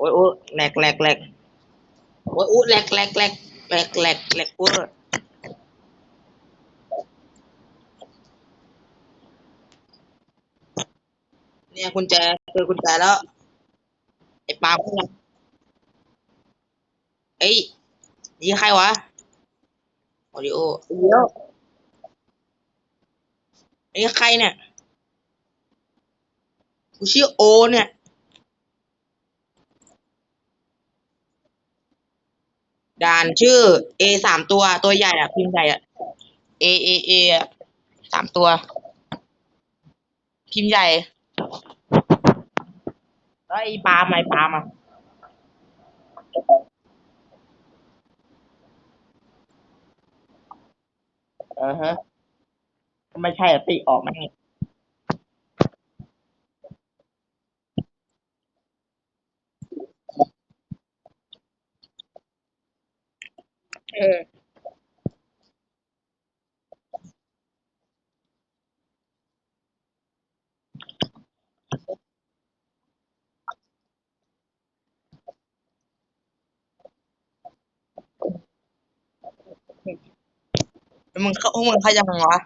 โอ้ยโอ้แหลกแหลกแหลกโอ้ยโอ้แหลกแหลกแหลกแหลกแหลกแหลกเวอร์เนี่ยกุญแจเจอกุญแจแล้ว ไอ้ปาล์มเนี่ยเอ้ยนี่ใครวะออดิโอเดี๋ยวไอ้ใครเนี่ยกูชื่อโอเนี่ยานชื่อ A สามตัวตัวใหญ่อะพิมพ์ใหญ่อะ A A A อะสามตัว พิมพ์ใหญ่แล้วไอ้ปล์มไอ้ปล์มอะเออฮะไม่ใช่อะติออกมาให้เออมึงเข้ามึงเข้ายังไงวะ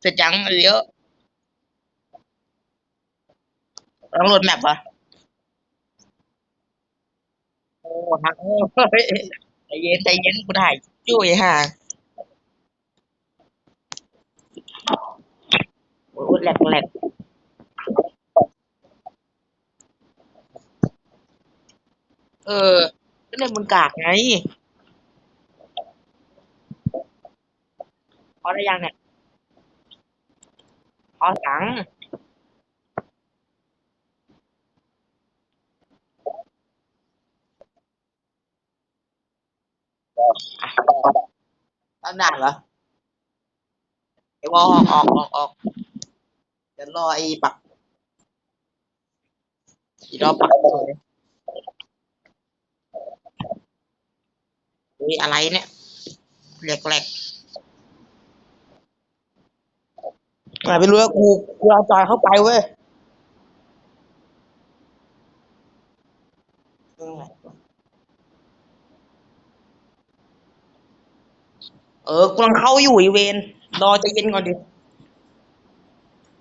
เสร็จยังเยอะต้องโหลดแมปวะโอ้ฮักโอ้ ใจเย็นใจเย็นกูถ่ายจุ้ยห่าโอ้ยแหลกแหลกเออก็เลยมึงกากไงพอได้ยังเนี่ยพอสังอะ ตั้งนานเหรอไอ้วอลออกออกออกเดี๋ยวรอไอ้ปักอีรอปักเลยนี่อะไรเนี่ยแหลกแหลกอะไรไม่รู้ว่ากูกูเอาจอยเข้าไปเว้ยเออเออกำลังเข้าอยู่อีเวนรอใจะเย็นก่อนดิ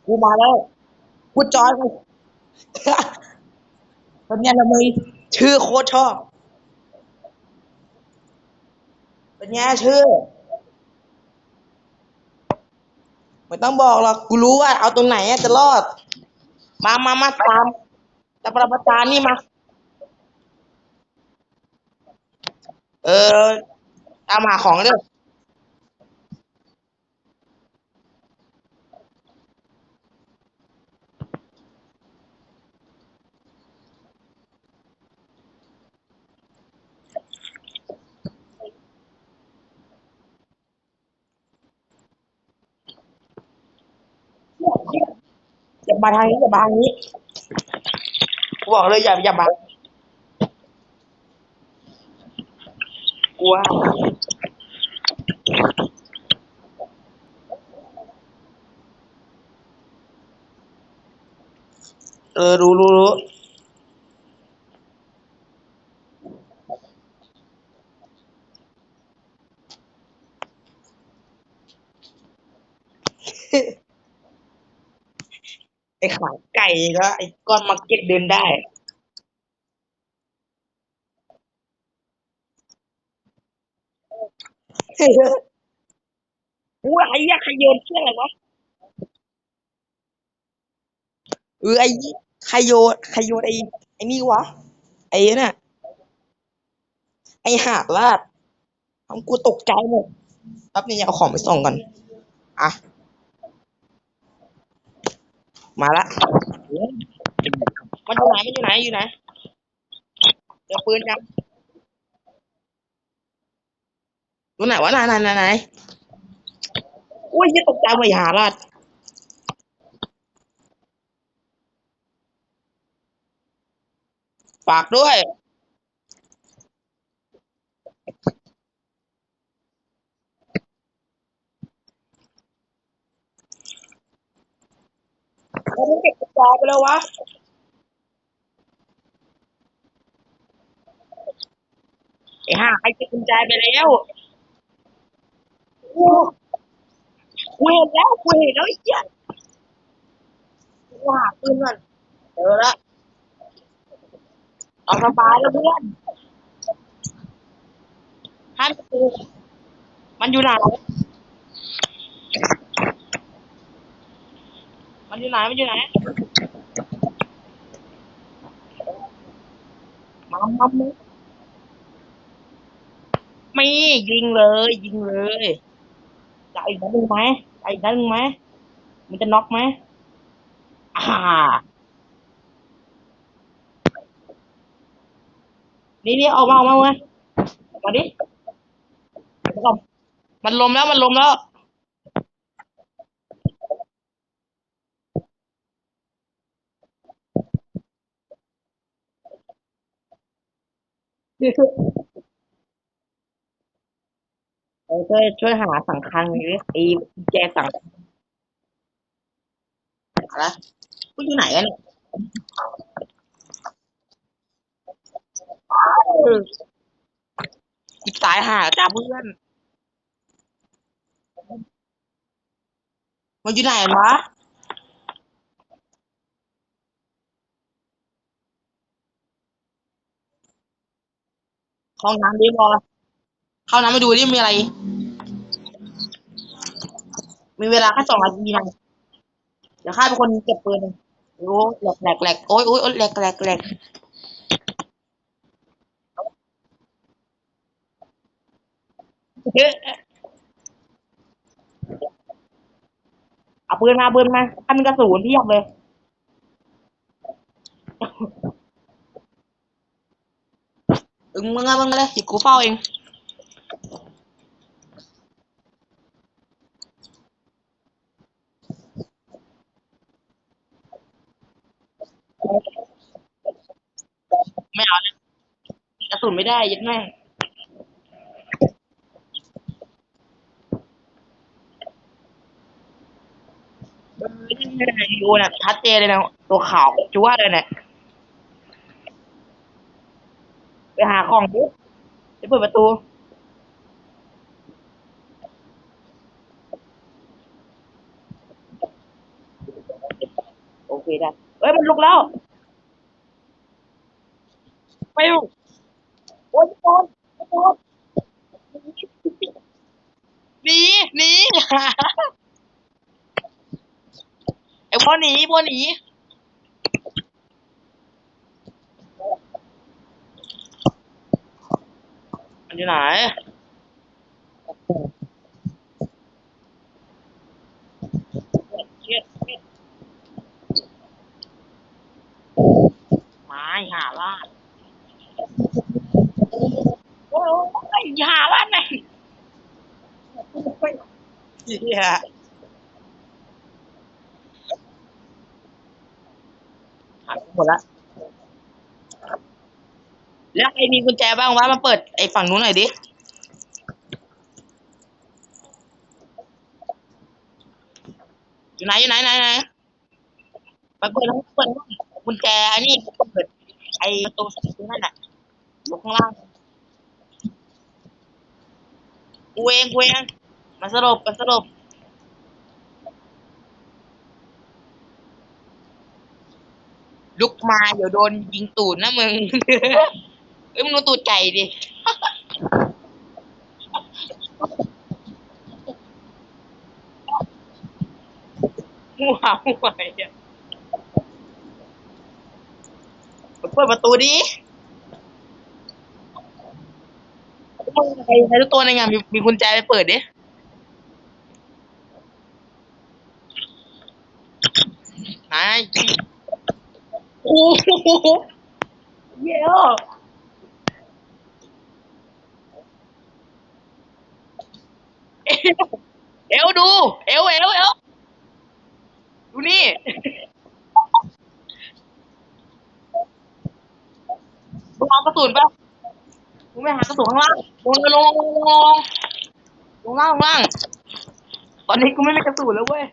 กูมาแล้วกูจอยกูตอนนี้ยเรามีชื่อโคตรชอบเป็นไงชื่อไม่ต้องบอกหรอกกูรู้ว่า เอาตรงไหนจะรอด มามามาตามแตามประประจานนี่มา เออตามหาของเด้ออย่า มาทางนี้อย่ามาทางนี้กูบอกเลยอย่าอย่ามากลัวเออรู้รู้รู้ ไอ้ ขาไก่ก็ไอ้ก้อนมาร์เก็ตเดินได้อุ้ยไอ้เหี้ยใครโยนเชืออะไรวะเออไอ้ใครโยนใครโยนไอ้ไอ้นี่วะ ไอ้เนี่ยไอ้หาดลาดทำกูตกใจหมดแป๊บนึงเอาของไปส่งก่อน อะ มาละมันอยู่ไหนมันอยู่ไหนอยู่ไหนเจอปืนยังอยู่ไหนวะไหนไหนไหนไหนอุ้ยยี่ตกใจหมดไอ้หาลาดฝากด้วย แล้วมึงเก็บกระจายไปแล้ววะไอห่าใครเก็บกุญแจไปแล้วกูกูเห็นแล้วกูเห็นแล้วไอ้เหี้ยกูหาปืนก่อนเจอละเอาสบายแล้วเพื่อนห้ามกูมันอยู่ไหน มันอยู่ไหนมันอยู่ไหนมามามามียิงเลย ยิงเลยจะอาอีกนัดหนึ่งไหมจะอาอีกนัดหนึ่งไหมมันจะน็อกไหมอ่า นี่นี่เอามาเอามาเอามาเอามาดิมันลมแล้วมันลมแล้ว เออช่วยช่วยหาสังคังดิไอ้แจสังอะไรกูอยู่ไหนกันเนี่ยเออกูตายหาจ้าเพื่อนมันอยู่ไหนวะ ห้องน้ำดิบอเข้าน้ำไปดูดิมีอะไร มีเวลาแค่สองนาทีนะเดี๋ยวข้าเป็นคนเก็บปืนโอ้แหลกแหลกแหลกโอ้ยโอ้ยแหลกแหลกแหลกเฮ้ยเอาปืนมาปืนมาถ้ามีกระสุนเทียบเลย อึงมึงอะมึงเลยเดี๋ยวกูเฝ้าเอง ไม่เอาเลยกระสุนไม่ได้ยัดแม่งเออนี่ดูเนี่ยชัดเจนเลยนะ ตัวขาวจั๊วเลยเนี่ย ไปหาของดิจะเปิดประตู โอเคได้เอ้ย มันลุกแล้ว ไปลุกโอ้ยโดนโดนหนีหนีไอ้พวกหนีพวกหนี มันอยู่ไหนไม้หาลาโอ้ยหาลาไหนเฮียหายหมดละ แล้วใครมีกุญแจบ้างวะมาเปิดไอ้ฝั่งนู้นหน่อยดิ อยู่ไหนอยู่ไหนไหนไหนมาเปิดทั้งเปิดทั้งกุญแจอันนี้เปิดไอ้ประตูสตูนั่นน่ะอยู่ข้างล่างกูเองกูเองมาสรุปมาสรุปลุกมาเดี๋ยวโดนยิงตูดนะมึง เอ้ยมึงดนตูดไก่ดิ หัวหัวไอ้เนี่ยเปิดประตูดิใครใครทุกตัวในงานมีมีกุญแจไปเปิดดิไหนโอ้โหเยอะ เอวเอวดู เอวเอวเอวดูนี่ มึงเอากระสุนป่ะมึงไม่หากระสุนข้างล่างลงลงลงลงลงล่างลงล่าง ตอนนี้กูไม่มีกระสุนแล้วเว้ย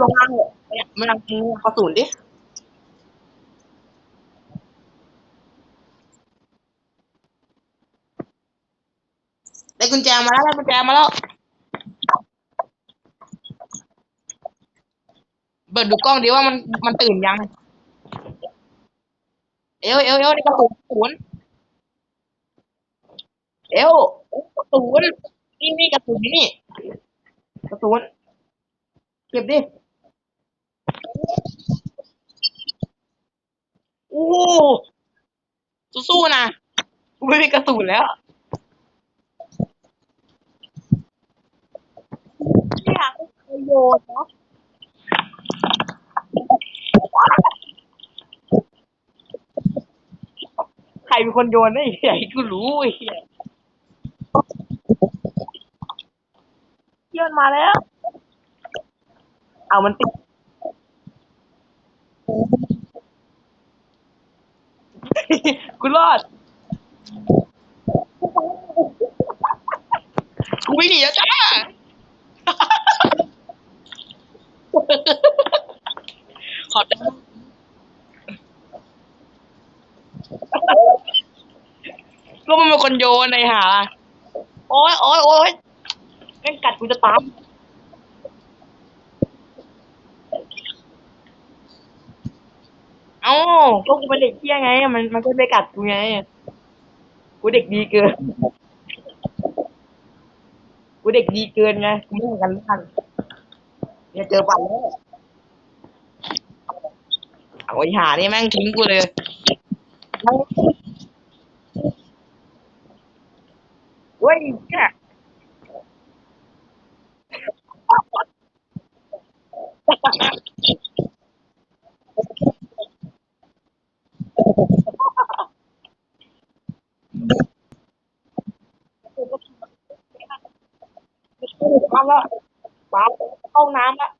ลงล่างเลยเนี่ยมันลังกระสุนดิ กุญแจมาแล้วได้กุญแจมาแล้ว เปิดดูกล้องดิว่ามันมันตื่นยัง เอวเอวเอวนี่กระสุนกระสุนเอวกระสุนนี่นี่กระสุนนี่กระสุนเก็บดิโอ้สู้ๆนะไม่มีกระสุนแล้ว เนี่ยประโยชน์เนาะใครเป็นคนโยนไอ้เหี้ยกูรู้ไอ้เหี้ยเยื่อนมาแล้ว เอามันติดกูรอดกูไม่หนีแล้วจ้า ขอบใจก็มันเป็นคนโยนไอ้ห่าโอ้ยโอ้ยโอ้ยแม่งกัดกูจะตามเอ้าก็กูเป็นเด็กเที่ยไง มันมันก็ไม่กัดกูไง กูเด็กดีเกิน กูเด็กดีเกินไง กูไม่เหมือนกันท่าน เนี่ยเจอปันแล้วเอาไอ้หานี่แม่งทิ้งกูเลยเว้ยแค่น้ำแล้ว ป้าเข้าน้ำล้ว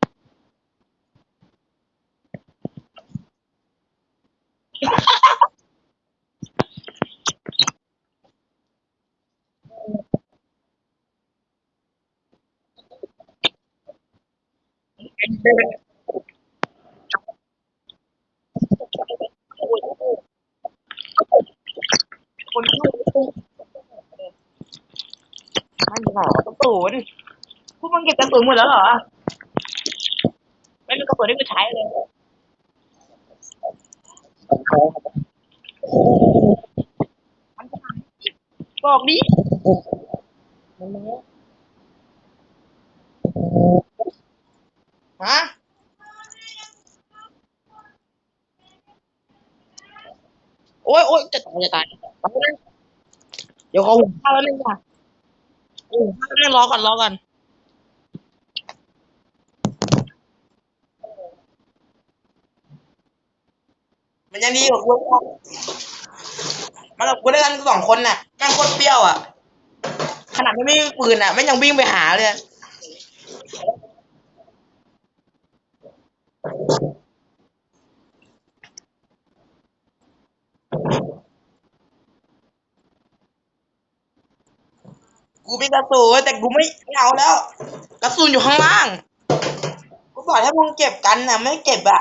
คนที่มันเหรอกระสุน พวกมึงเก็บกระสุนหมดแล้วเหรอ ไม่มีกระสุนที่กูใช้เลยบอกดิฮะโอ๊ยโอ๊ยจะตายจะตายเดี๋ยวเขาหุงข้าวแล้วนึงค่ะหุงข้าวแล้วรอก่อนรอก่อน มันยังดีกว่ากูมันกับกูด้วยกันสองคนน่ะแม่งโคตรเปรี้ยวอะ ขนาดไม่มีปืนอะแม่งยังวิ่งไปหาเลยกูมีกระสุนแต่กูไม่ไม่เอาแล้ว กระสุนอยู่ข้างล่าง กูบอกให้มึงเก็บกันนะไม่เก็บอะ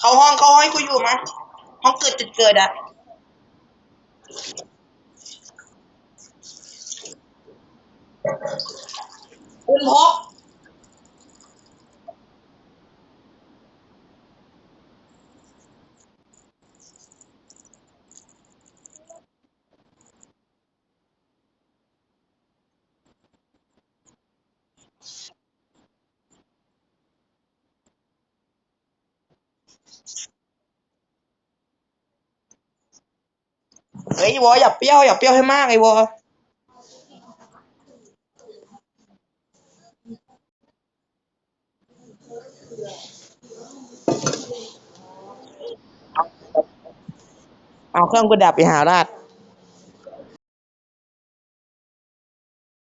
เขาห้องเขาห้องให้กูอยู่มั้ยห้องเกิดจุดเกิดอะคุณพก อ้วออย่าเปรี้ยวอย่าเปรี้ยวให้มากไอ้วอเอาเครื่องกูดับไปหาราด